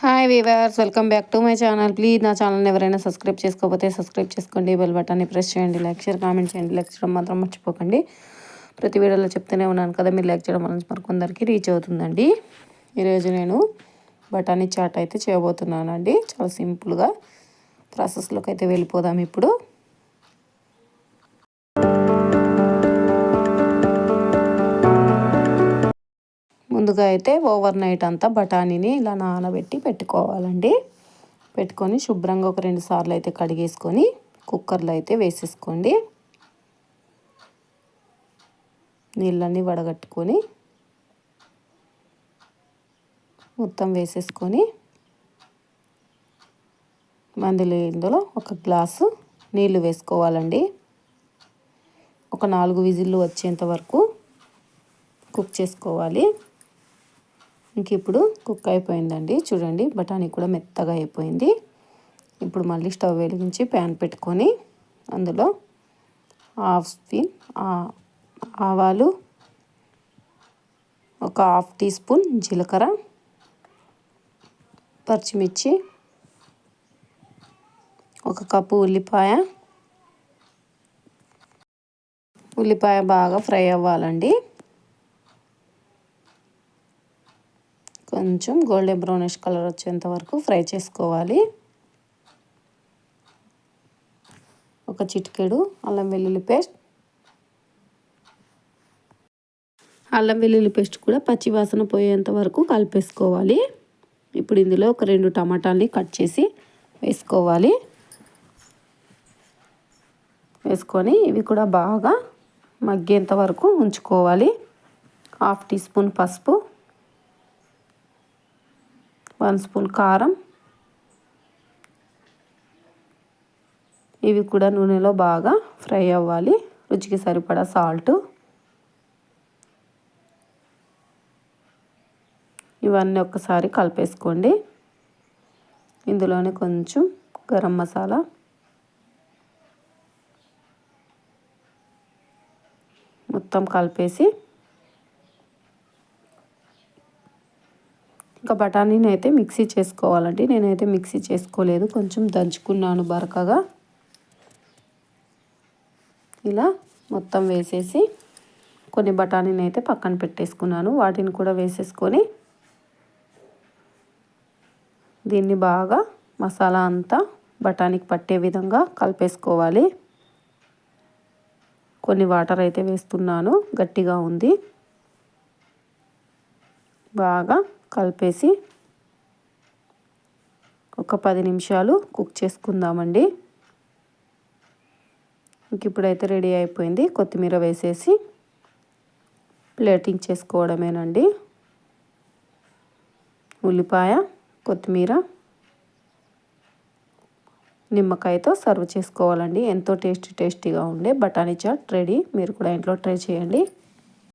Hi viewers welcome back to my channel please నా ఛానల్ని ఎవరైనా సబ్స్క్రైబ్ చేసుకోకపోతే సబ్స్క్రైబ్ చేసుకోండి. బెల్ బటన్ని ప్రెస్ చేయండి. లైక్ షేర్ కామెంట్ చేయండి. లైక్ చేయడం మాత్రం మర్చిపోకండి. ప్రతి వీడియోలో చెప్తూనే ఉన్నాను కదా మీరు లైక్ చేయడం వల్ల మరికొందరికి రీచ్ అవుతుందండి. ఈరోజు నేను బఠానీ చాట్ అయితే చేయబోతున్నానండి. చాలా సింపుల్గా ప్రాసెస్లోకి అయితే వెళ్ళిపోదాం ఇప్పుడు. ముందుగా అయితే ఓవర్ నైట్ అంతా బఠానీని ఇలా నానబెట్టి పెట్టుకోవాలండి. పెట్టుకొని శుభ్రంగా ఒక రెండు సార్లు అయితే కడిగేసుకొని కుక్కర్లో అయితే వేసేసుకోండి. నీళ్ళన్నీ వడగట్టుకొని మొత్తం వేసేసుకొని మందులు ఇందులో ఒక గ్లాసు నీళ్ళు వేసుకోవాలండి. ఒక నాలుగు విజిల్లు వచ్చేంత వరకు కుక్ చేసుకోవాలి. ఇంక ఇప్పుడు కుక్ అయిపోయిందండి. చూడండి బఠానీ కూడా మెత్తగా అయిపోయింది. ఇప్పుడు మళ్ళీ స్టవ్ వెలిగించి ప్యాన్ పెట్టుకొని అందులో హాఫ్ స్పూన్ ఆవాలు ఒక హాఫ్ టీ స్పూన్ జీలకర్ర పచ్చిమిర్చి ఒక కప్పు ఉల్లిపాయ. ఉల్లిపాయ బాగా ఫ్రై అవ్వాలండి. కొంచెం గోల్డెన్ బ్రౌనిష్ కలర్ వచ్చేంత వరకు ఫ్రై చేసుకోవాలి. ఒక చిటికెడు అల్లం వెల్లుల్లి పేస్ట్. అల్లం వెల్లుల్లి పేస్ట్ కూడా పచ్చి వాసన పోయేంత వరకు కలిపేసుకోవాలి. ఇప్పుడు ఇందులో ఒక రెండు టమాటాలని కట్ చేసి వేసుకోవాలి. వేసుకొని ఇవి కూడా బాగా మగ్గేంత వరకు ఉంచుకోవాలి. హాఫ్ టీ స్పూన్ పసుపు. వన్ స్పూన్ కారం. ఇవి కూడా నూనెలో బాగా ఫ్రై అవ్వాలి. రుచికి సరిపడా సాల్ట్. ఇవన్నీ ఒక్కసారి కలిపేసుకోండి. ఇందులోనే కొంచెం గరం మసాలా. మొత్తం కలిపేసి ఇంకా బఠానీని అయితే మిక్సీ చేసుకోవాలండి. నేనైతే మిక్సీ చేసుకోలేదు. కొంచెం దంచుకున్నాను బరకగా. ఇలా మొత్తం వేసేసి కొన్ని బఠానీని అయితే పక్కన పెట్టేసుకున్నాను. వాటిని కూడా వేసేసుకొని దీన్ని బాగా మసాలా అంతా బఠానీకి పట్టే విధంగా కలిపేసుకోవాలి. కొన్ని వాటర్ అయితే వేస్తున్నాను. గట్టిగా ఉంది. బాగా కలిపేసి ఒక పది నిమిషాలు కుక్ చేసుకుందామండి. ఇంక ఇప్పుడైతే రెడీ అయిపోయింది. కొత్తిమీర వేసేసి ప్లేటింగ్ చేసుకోవడమేనండి. ఉల్లిపాయ కొత్తిమీర నిమ్మకాయతో సర్వ్ చేసుకోవాలండి. ఎంతో టేస్టీ టేస్టీగా ఉండే బఠానీ చాట్ రెడీ. మీరు కూడా ఇంట్లో ట్రై చేయండి.